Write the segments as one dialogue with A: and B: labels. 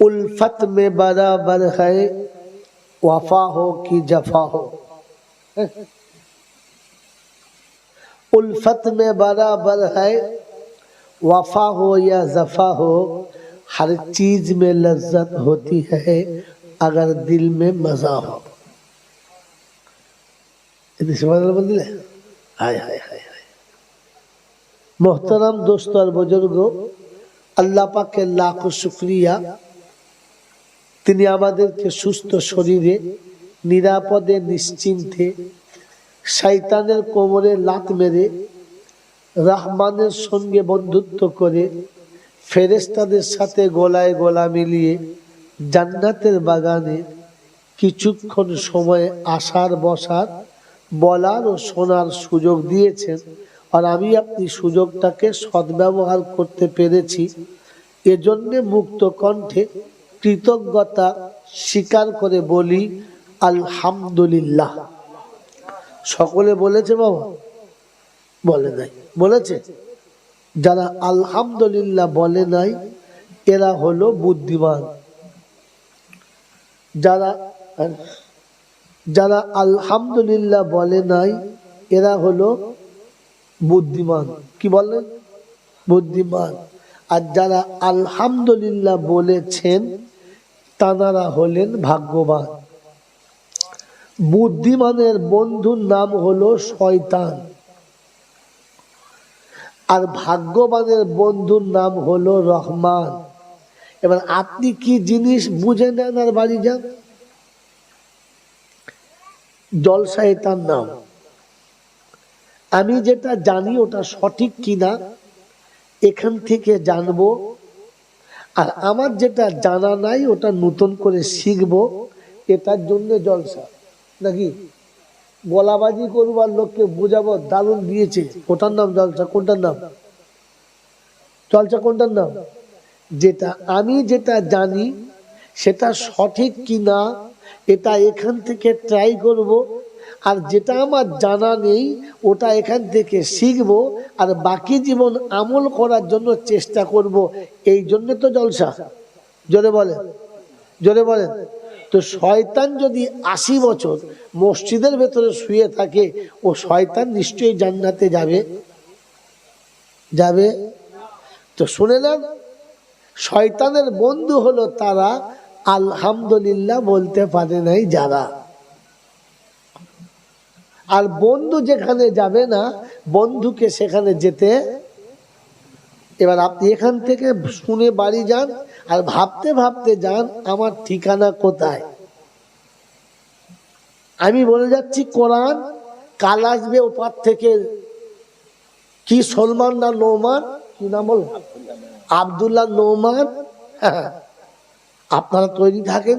A: الفت میں برابر ہے۔ وفا ہو کی جفا ہو۔ الفت میں برابر ہے۔ وفا ہو یا زفا ہو، ہر چیز میں لذت ہوتی ہے، اگر دل میں مزہ ہو۔ ہائے محترم دوست اور بزرگوں اللہ پاک کے لاکھ شکریہ۔ তিনি আমাদেরকে সুস্থ শরীরে, নিরাপদে, নিশ্চিন্তে, শয়তানের কোমরে লাত মেরে, রহমানের সঙ্গে বন্ধুত্ব করে ফেরেস্তাদের সাথে গলায় গলা মিলিয়ে জান্নাতের বাগানে কিছুক্ষণ সময় আসার বসার, বলার ও শোনার সুযোগ দিয়েছেন। আর আমি আপনি সুযোগটাকে সদ্ব্যবহার করতে পেরেছি। এজন্যে মুক্ত কণ্ঠে কৃতজ্ঞতা স্বীকার করে বলি, আলহামদুলিল্লাহ। সকলে বলেছে বাবা? বলে নাই। বলেছে? যারা আলহামদুলিল্লাহ বলে নাই, এরা হলো বুদ্ধিমান। যারা যারা আলহামদুলিল্লাহ বলে নাই, এরা হলো বুদ্ধিমান। কি বললেন? বুদ্ধিমান। আর যারা আলহামদুলিল্লাহ বলেছেন তানারা হলেন ভাগ্যবান। বুদ্ধিমানের বন্ধুর নাম হলো শয়তান। আর ভাগ্যবানের বন্ধুর নাম হলো রহমান। এবার আপনি কি জিনিস বুঝে নেন আর বাড়ি যান? জলসায় তার নাম। আমি যেটা জানি ওটা সঠিক কিনা, এখান থেকে জানব আর আমার যেটা জানা নাই, ওটা নতুন করে শিখব, এটার জন্য জলসা। নাকি? গলাবাজি করবার লোককে বুঝাবো, দারুণ দিয়েছে। ওটার নাম জলসা? কোনটার নাম? জলসা কোনটার নাম? যেটা আমি যেটা জানি, সেটা সঠিক কিনা, এটা এখান থেকে ট্রাই করব আর যেটা আমার জানা নেই, ওটা এখান থেকে শিখব আর বাকি জীবন আমল করার জন্য চেষ্টা করব। এই জন্য তো জলসা। জোরে বলেন। জোরে বলেন। তো শয়তান যদি আশি বছর মসজিদের ভেতরে শুয়ে থাকে, ও শয়তান নিশ্চয়ই জান্নাতে যাবে। যাবে। তো শুনে নেন শয়তানের বন্ধু হলো তারা আলহামদুলিল্লাহ বলতে পারে নাই যারা। আর বন্ধু যেখানে যাবে না, বন্ধুকে সেখানে যেতে এবার আপনি এখান থেকে শুনে বাড়ি যান আর ভাবতে ভাবতে যান, আমার ঠিকানা কোথায়। আমি বলে যাচ্ছি, কোরআন কাল আসবে ওপার থেকে। কি সলমান না নোমান? কি নাম বল? আবদুল্লাহ নোমান। আপনারা তৈরি থাকেন,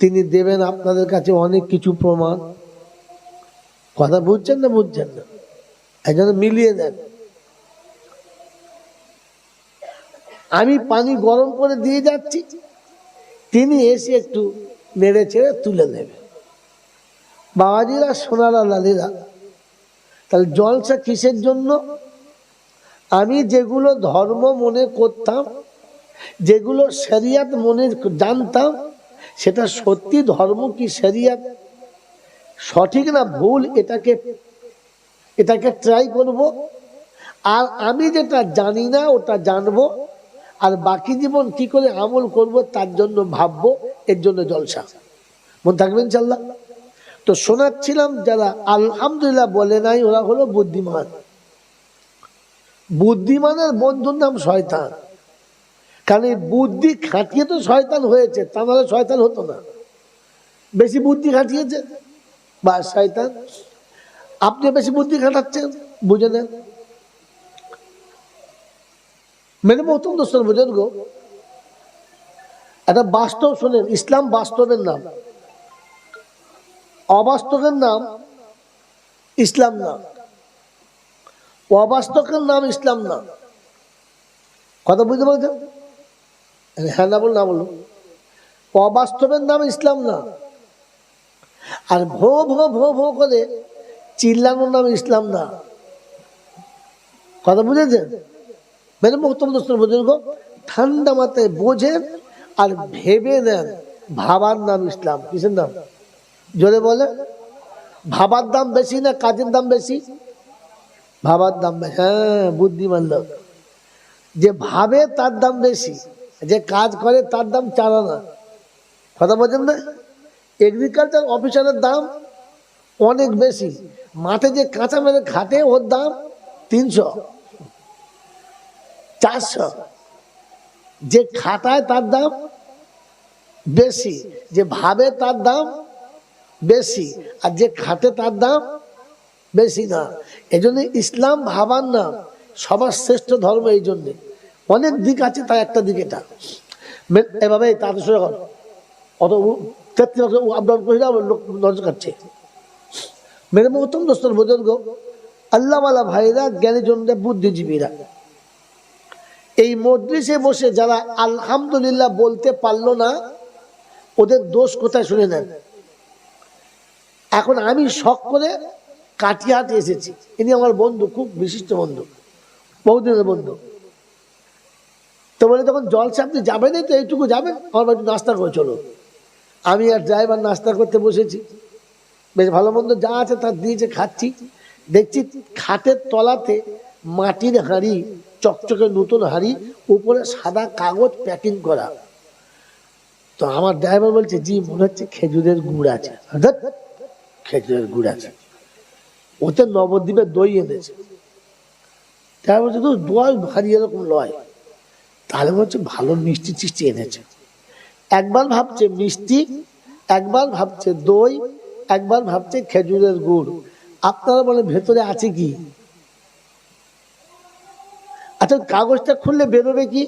A: তিনি দেবেন আপনাদের কাছে অনেক কিছু প্রমাণ। কথা বুঝছেন না বুঝছেন না? একজন মিলিয়ে দেন আমি পানি গরম করে দিয়ে যাচ্ছি, তিনি এসে একটু নেড়ে ছেড়ে তুলে নেবে। বাবাজিরা, সোনারা লালিরা তাহলে জলসা কিসের জন্য? আমি যেগুলো ধর্ম মনে করতাম, যেগুলো শরিয়াত মনে জানতাম, সেটা সত্যি ধর্ম কি শরিয়াত? সঠিক না ভুল এটাকে এটাকে ট্রাই করব। আর আমি যেটা জানি না, ওটা জানব। আর বাকি জীবন কি করে আমল করব, তার জন্য ভাববো, এর জন্য জলসা। মন থাকবেন চাল্লা তো শোনাচ্ছিলাম যারা, আলহামদুলিল্লাহ বলে নাই, ওরা হলো বুদ্ধিমান। বুদ্ধিমানের বন্ধুর নাম শয়তান। কারণ এই বুদ্ধি খাটিয়ে তো শয়তান হয়েছে, তা নাহলে শয়তান হতো না। বেশি বুদ্ধি খাটিয়েছে। বা শয়তান, আপনি বেশি বুদ্ধি খাটাচ্ছেন, বুঝে নেন। মেরে মহতম দোস্তর গো। একটা বাস্তব শোনেন, ইসলাম বাস্তবের নাম। অবাস্তবের নাম ইসলাম না। অবাস্তবের নাম ইসলাম না। কথা বুঝতে পারছেন? হ্যাঁ না বল না বলুন। অবাস্তবের নাম ইসলাম না। আর ভো ভো ভো ভো করে চিল্লানোর নাম ইসলাম না। কথা বুঝেছেন? মেরে মোহতম দোস্তর ঠান্ডা মাথায় বোঝেন আর ভেবে নেন, ভাবার নাম ইসলাম। কিসের নাম? জোরে বলে ভাবার দাম বেশি না কাজের দাম বেশি? ভাবার দাম বেশি। হ্যাঁ বুদ্ধিমান লোক। যে ভাবে তার দাম বেশি, যে কাজ করে তার দাম চার না কথা বলছেন না? এগ্রিকালচার অফিসারের দাম অনেক বেশি। মাঠে যে কাঁচা মেরে খাটে ওর দাম তিনশো, চারশো। যে খাটায় তার দাম বেশি, যে ভাবে তার দাম বেশি, আর যে খাটে তার দাম বেশি না। এই জন্য ইসলাম ভাবার না, সবার শ্রেষ্ঠ ধর্ম এই জন্যে। অনেক দিক আছে তার একটা দিক এটা। এভাবে সঙ্গে অত তেত্রিশ আপডাউন করে লোক নজর কাটছে মেরে মহতম দোস্তর বুজুর্গ আল্লাহওয়ালা ভাইরা জ্ঞানীজনরা বুদ্ধিজীবীরা। এই মজলিসে বসে যারা আলহামদুলিল্লাহ বলতে পারল না, ওদের দোষ কোথায় শুনে নেন? এখন আমি শখ করে কাটিয়াতে এসেছি। ইনি আমার বন্ধু, খুব বিশিষ্ট বন্ধু, বহুদিনের বন্ধু। তো বলে, তখন জলসা আপনি যাবেনই তো, এইটুকু যাবেন? আমার বাড়ি নাস্তা করে চলো আমি আর ড্রাইভার নাস্তা করতে বসেছি। বেশ ভালো মন্দ যা আছে তা দিয়েছে, খাচ্ছি। দেখছি খাটের তলাতে মাটির হাঁড়ি, চকচকে নতুন হাঁড়ি, উপরে সাদা কাগজ প্যাকিং করা। তো আমার ড্রাইভার বলছে, জি, মনে হচ্ছে খেজুরের গুড় আছে। খেজুরের গুড় আছে। ওতে নবদ্বীপের দই এনেছে। ড্রাইভার বলছে, তো দই ভারী এরকম লয়। তাহলে বলছে, ভালো মিষ্টি টিষ্টি এনেছে। একবার ভাবছে মিষ্টি একবার ভাবছে দই একবার ভাবছে খেজুরের গুড়। আপনারা বলে ভেতরে আছে কি? আচ্ছা কাগজটা খুললে বেরোবে কি?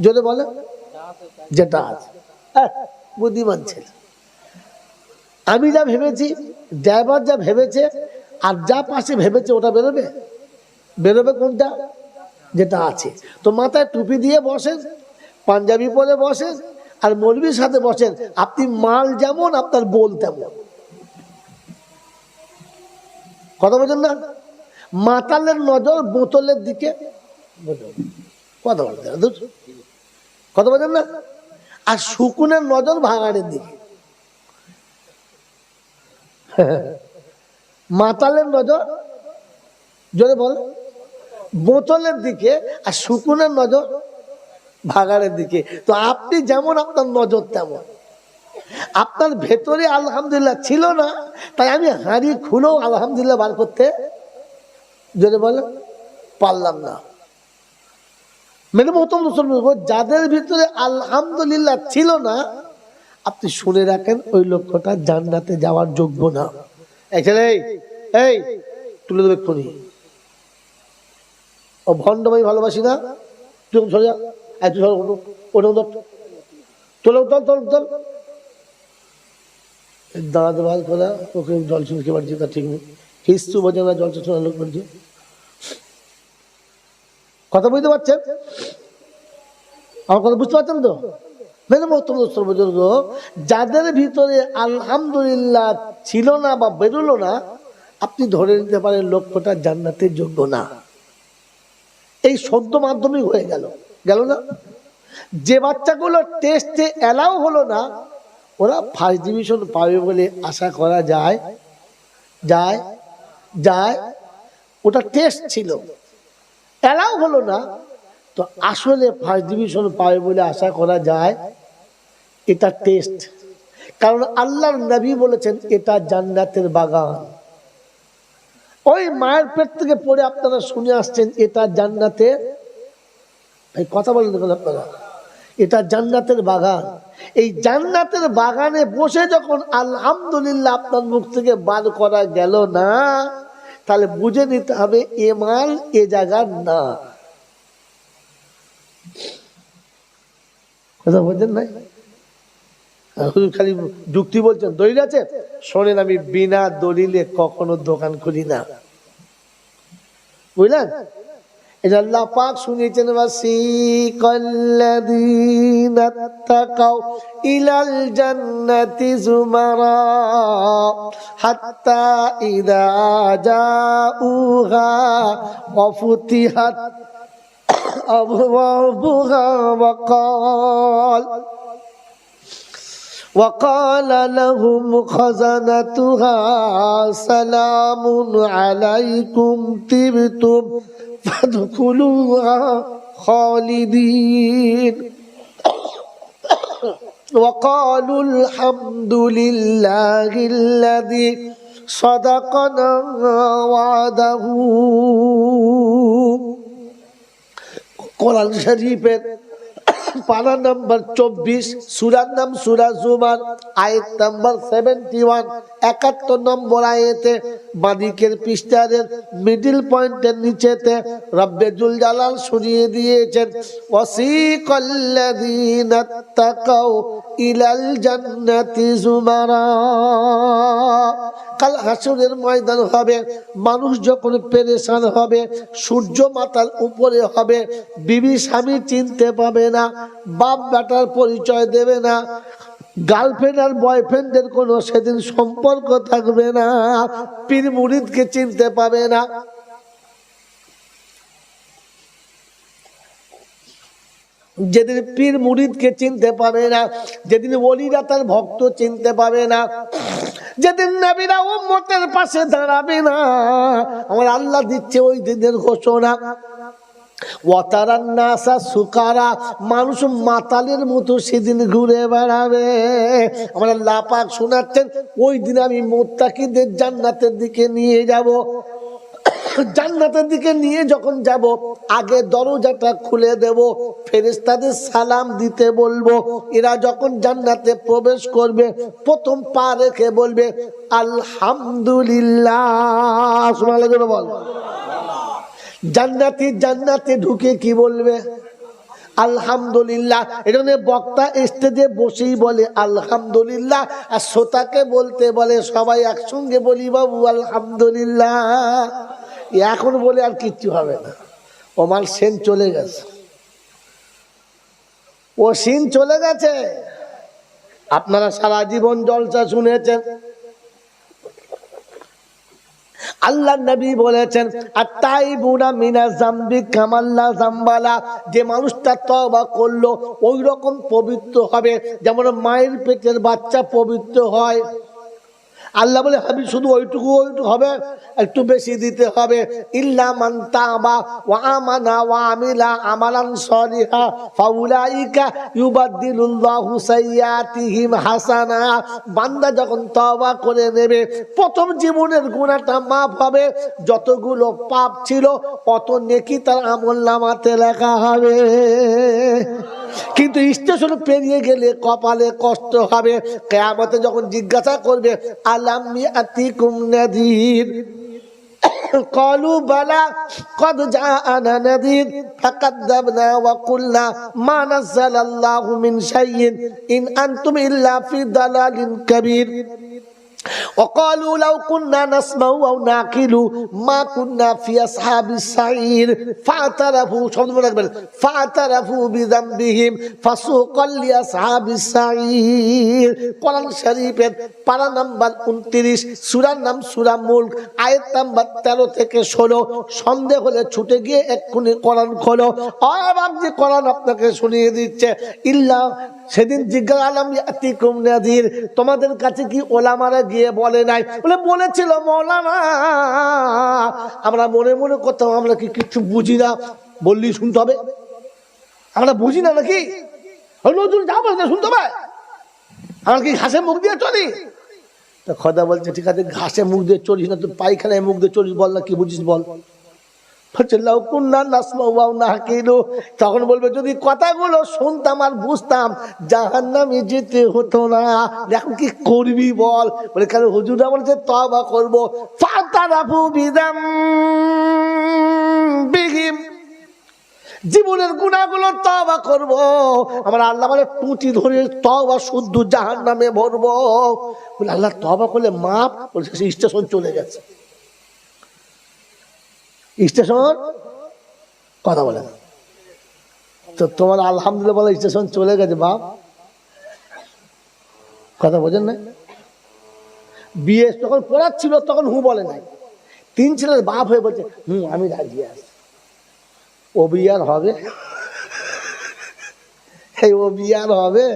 A: যদি বলে। যেটা আছে। আহ, বুদ্ধিমান ছেলে। আমি যা ভেবেছি ড্রাইভার যা ভেবেছে আর যা পাশে ভেবেছে ওটা বেরোবে? বেরোবে কোনটা? যেটা আছে। তো মাথায় টুপি দিয়ে বসেন। পাঞ্জাবি পরে বসেন আর মৌলবীর সাথে বসেন। আপনি মাল যেমন, আপনার বল তেমন। কথা বলছেন না? মাতালের নজর বোতলের দিকে। কথা বলছেন কথা বলছেন না? আর শুকুনের নজর ভাঙাড়ের দিকে। মাতালের নজর, জোরে বল। বোতলের দিকে আর শুকুনের নজর ভাগাড়ের দিকে। তো আপনি যেমন আপনার নজর তেমন। আপনার ভেতরে আলহামদুলিল্লাহ ছিল না তাই আমি হাঁড়ি খুলেও আলহামদুলিল্লাহ বার করতে যদি বলে পারলাম না। মেনে প্রথম যাদের ভিতরে আলহামদুলিল্লাহ ছিল না আপনি শুনে রাখেন ওই লক্ষ্যটা জান্নাতে যাওয়ার যোগ্য না। এই এই, তুলে দেবে এক্ষুনি। ও ভণ্ডমাই ভালোবাসি না। তুই যা। ওঠো ওঠো ধর তোলো তল দাঁড়াতে ভালো করে ওকে জল শুনতে পারছি তা ঠিক নেই হিস্তু বোঝে না জল শোনা লোক বলছে কথা বুঝতে পারছেন আমার কথা বুঝতে পারছেন তো মেনে মহত্তম যাদের ভিতরে আলহামদুলিল্লাহ ছিল না বা বেরোলো না আপনি ধরে নিতে পারেন লক্ষ্যটা জান্নাতের যোগ্য না এই সদ্য মাধ্যমিক হয়ে গেল। গেল না? যে বাচ্চাগুলো টেস্টে অ্যালাউ হলো না, ওরা ফার্স্ট ডিভিশন পাবে বলে আশা করা যায় যায় যায়। ওটা টেস্ট ছিল। অ্যালাউ হলো না, তো আসলে ফার্স্ট ডিভিশন পাবে বলে আশা করা যায়, এটা টেস্ট কারণ আল্লাহর নবী বলেছেন, এটা জান্নাতের বাগান। ওই মায়ের পেট থেকে পড়ে আপনারা শুনে আসছেন, এটা জান্নাতের কথা বলেন দেখুন আপনারা। এটা জান্নাতের বাগান। এই জান্নাতের বাগানে বসে যখন আলহামদুলিল্লাহ আপনার মুখ থেকে বার করা গেল না, তাহলে বুঝে নিতে হবে এ মাল, এ জায়গার না। কথা বলছেন নাই খালি যুক্তি বলছেন, দলিল আছে? শোনেন, আমি বিনা দলিলে কখনো দোকান খুলি না। বুঝলেন? এটা আল্লাহ পাক শুনিয়েছেন বাসিকাল্লাযীনাত্তাকাউ ইলাল জান্নাতি যুমারা হাত্তা ইযা জাউহা ওয়া ফুতিহাত আবওয়াবুহা ওয়া وقال لهم خزنتها سلام عليكم طبتم فادخلوها خالدين وقالوا الحمد لله الذي صدقنا وعده কোরআন শরীফের পারা নাম্বার চব্বিশ, সুরার নাম সুরা জুমার, আয়াত নাম্বার সেভেন্টি ওয়ান একাত্তর নম্বর আয়েতে বাদিকের পৃষ্ঠারের মিডিল পয়েন্টের নিচেতে রব্বে জুল জালাল শুনিয়ে দিয়েছেন তাকাও ইলাল জান্নাতি জুমারা। কাল হাসরের ময়দান হবে, মানুষ যখন পেরেশান হবে, সূর্য মাতার উপরে হবে, বিবি স্বামী চিনতে পাবে না। বাপ বেটার পরিচয় দেবে না গার্লফ্রেন্ড আর বয়ফ্রেন্ডের কোনো সেদিন সম্পর্ক থাকবে না, পীর মুরিদকে চিনতে পাবে না। যেদিন পীর মুরিদকে চিনতে পাবে না, যেদিন ওলিরা তার ভক্ত চিনতে পাবে না, যেদিন নবীরা উম্মতের পাশে দাঁড়াবে না, আমার আল্লাহ দিচ্ছে ওই দিনের ঘোষণা। মানুষ মতো সেদিন ঘুরে বেড়াবে। শোনাচ্ছেন ওই দিন আমি জান্নাতের দিকে নিয়ে যাব। জান্নাতের দিকে নিয়ে যখন যাব, আগে দরজাটা খুলে দেব ফেরেস্তাদের সালাম দিতে বলব। এরা যখন জান্নাতে প্রবেশ করবে, প্রথম পা রেখে বলবে, আলহামদুলিল্লাহ। বল। জান্নাতি জান্নাতে ঢুকে কি বলবে? আলহামদুলিল্লাহ। এখানে বক্তা স্টেজে বসেই বলে, আলহামদুলিল্লাহ। আর শ্রোতাকে বলতে বলে, সবাই একসঙ্গে বলি, বাবু, আলহামদুলিল্লাহ। এখন বলে আর কিচ্ছু হবে না। ওমার সেন চলে গেছে। ও সিন চলে গেছে? আপনারা সারা জীবন জলসা শুনেছেন। আল্লাহ নবী বলেছেন আর তাই বুনা মিনা জাম্বি কামাল্লা জাম্বালা। যে মানুষটা তবা করল ওই রকম পবিত্র হবে। যেমন মায়ের পেটের বাচ্চা পবিত্র হয়। আল্লাহ বলে, হাবি, শুধু ওইটুকু ওইটুকু হবে, একটু বেশি দিতে হবে। বান্দা যখন করে নেবে, প্রথম জীবনের হবে। যতগুলো পাপ ছিল, অত নেকি তার আমল নামাতে লেখা হবে। কিন্তু স্টেশন পেরিয়ে গেলে কপালে কষ্ট হবে। কেয়ামতে যখন জিজ্ঞাসা করবে আলামি আতিকুম নাদির قالوا بلى قد جاءنا نذير فكذبنا وقلنا ما نزل الله من شيء إن أنتم إلا في ضلال كبير وقالوا لو كنا نسمع أو نعقل ما كنا في أصحاب السعير فاعترفوا شوف রাখবেন فاعترفوا بذنبهم فسوقا لأصحاب السعير কোরআন শরীফের পারা নাম্বার উনত্রিশ সুরার নাম সুরা মুল্ক আয়াত নাম্বার তেরো থেকে ষোলো সন্দেহ হলে ছুটে গিয়ে এক্ষুনি কোরআন খোলো আর যে কোরআন আপনাকে শুনিয়ে দিচ্ছে ইল্লা সেদিন জিজ্ঞাসা আলাম ইয়াতিকুম নাদির তোমাদের কাছে কি ওলামারা গিয়ে বলে নাই? বলে, বলেছিল মৌলানা। আমরা মনে মনে করতাম, আমরা কি কিছু বুঝি না। বললি, শুনতে হবে। আমরা বুঝি না নাকি? নতুন যা বলছে, শুনতে হবে। আমরা কি ঘাসে মুখ দিয়ে চলি? তা খদা বলছে, ঠিক আছে, ঘাসে মুখ দিয়ে চলিস না তুই পায়খানায় মুখ দিয়ে চলিস, বল না, কি বুঝিস বল? বলছে লাউ কুন্না নাসমাউ ওয়াও নাকিলু তখন বলবে, যদি কথাগুলো শুনতাম আর বুঝতাম, জাহান্নামে যেতে হতো না। এখন কি করবি বল? বলে, কেন হুজুরা বলছে তবা করব। বিদাম জীবনের গুণাগুলো তবা করব। আমার আল্লাহ বলে টুটি ধরে তবা শুদ্ধ জাহান নামে ভরবো আল্লাহ তবা করলে মাপ? স্টেশন চলে গেছে। স্টেশন? কথা বলে তো তোমার আলহামদুলিল্লাহ বলে স্টেশন চলে গেছে, বাপ। কথা বোঝেন না বিয়ে যখন পড়াচ্ছিল তখন হু বলে নাই। তিন ছেলের বাপ হয়ে বলছে, হুম, আমি রাজি আছি। ও বিয়ার হবে? এই ও বিয়ার হবে?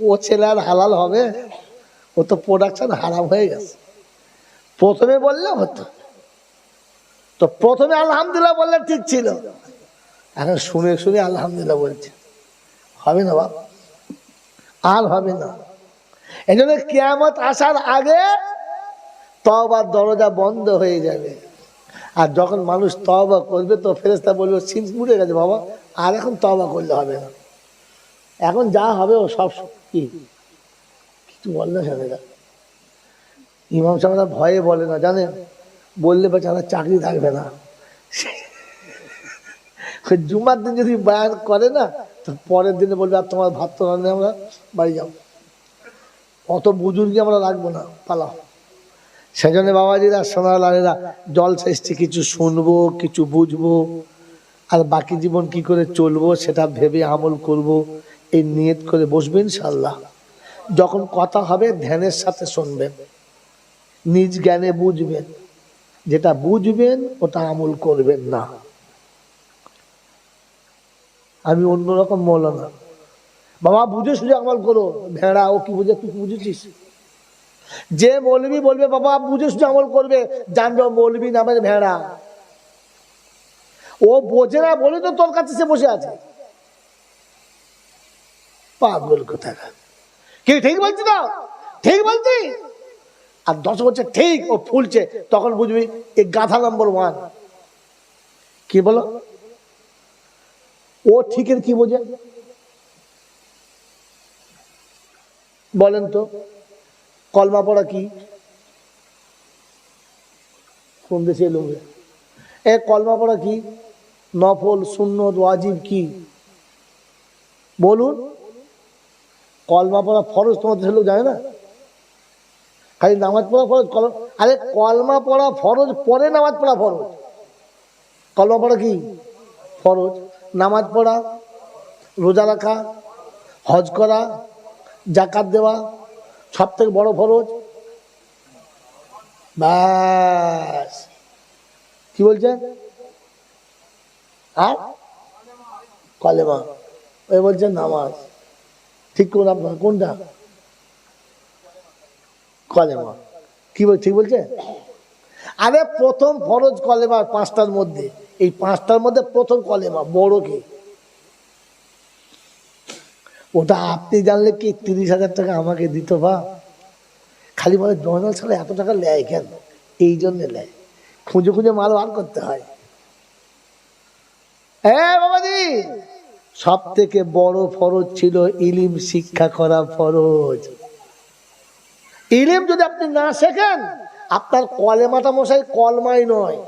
A: ও ছেলে আর হালাল হবে? ও তো প্রোডাকশন হারাম হয়ে গেছে। প্রথমে বললে হতো। তো প্রথমে আলহামদুলিল্লাহ বললে ঠিক ছিল। এখন শুনে শুনে আলহামদুলিল্লাহ বলছে। হবে না বাবা আর হবে না। এই জন্য কেয়ামত আসার আগে তবার দরজা বন্ধ হয়ে যাবে। আর যখন মানুষ তবা করবে তো ফেরেস্তা বলবে সিন্স মুড়ে গেছে বাবা। আর এখন তবা করলে হবে না। এখন যা হবে ও সব কি কিছু হবে না ইমাম সাহেবরা ভয়ে বলে না, জানেন? বললে বা বেচারা চাকরি থাকবে না। জুমার দিন যদি বায়ান করে না, তো পরের দিনে বলবে, আর তোমার ভাত তো রান্না, আমরা বাড়ি যাও অত বুজুর্গি আমরা রাখব না, পালাও। সেজন্য বাবাজিরা সোনালালেরা জল শেষটি কিছু শুনব, কিছু বুঝব, আর বাকি জীবন কি করে চলবো, সেটা ভেবে আমল করব, এই নিয়ত করে বসবেন ইনশাল্লাহ যখন কথা হবে, ধ্যানের সাথে শুনবেন। নিজ জ্ঞানে বুঝবেন। যেটা বুঝবেন, ওটা আমল করবেন না। আমি অন্যরকম মৌলানা। বাবা, বুঝে সুঝে আমল করো। ভেড়া, ও কি বুঝে, তুই বুঝেছিস? যে মৌলবি বলবে, বাবা, বুঝে সুঝে আমল করবে জানবে মৌলবি নামের ভেড়া। ও বোঝে না বলে তো তোর কাছে সে বসে আছে। পাগল কোথাকা কি, ঠিক বলছি না ঠিক বলছি আর দশ বছর ঠিক ও ফুলছে, তখন বুঝবি এই গাধা নম্বর ওয়ান কি বলো? ও ঠিকের কি বোঝে? বলেন তো, কলমা পড়া কি? কোন দেশে এলো এ কলমা পড়া কি? নফল শূন্য ওয়াজিব কি? বলুন। কলমা পড়া ফরজ তোমার দেশের লোক জানে না? খালি নামাজ পড়া ফরজ কল- আরে কলমা পড়া ফরজ, পরে নামাজ পড়া ফরজ। কলমা পড়া কি? ফরজ। নামাজ পড়া, রোজা রাখা, হজ করা, জাকাত দেওয়া সব থেকে বড় ফরজ। ব্যাস। কি বলছেন? আর? কলেমা। ওই বলছেন নামাজ। ঠিক কোন আপনার কোনটা? কলেমা। কি বল ঠিক বলছে? আরে প্রথম ফরজ কলেমা পাঁচটার মধ্যে। এই পাঁচটার মধ্যে প্রথম কলেমা, বড় কি? ওটা আপনি জানলে কি তিরিশ হাজার টাকা আমাকে দিত বা? খালি বলে জয়নাল ছাড়া এত টাকা নেয় কেন? এই জন্যে নেয়। খুঁজে খুঁজে মাল বার করতে হয়। হ্যাঁ বাবাজি! সব থেকে বড় ফরজ ছিল ইলিম শিক্ষা করা ফরজ। ইলিম যদি আপনি না শেখেন আপনার কলেমাটা মশাই কলমাই নয়।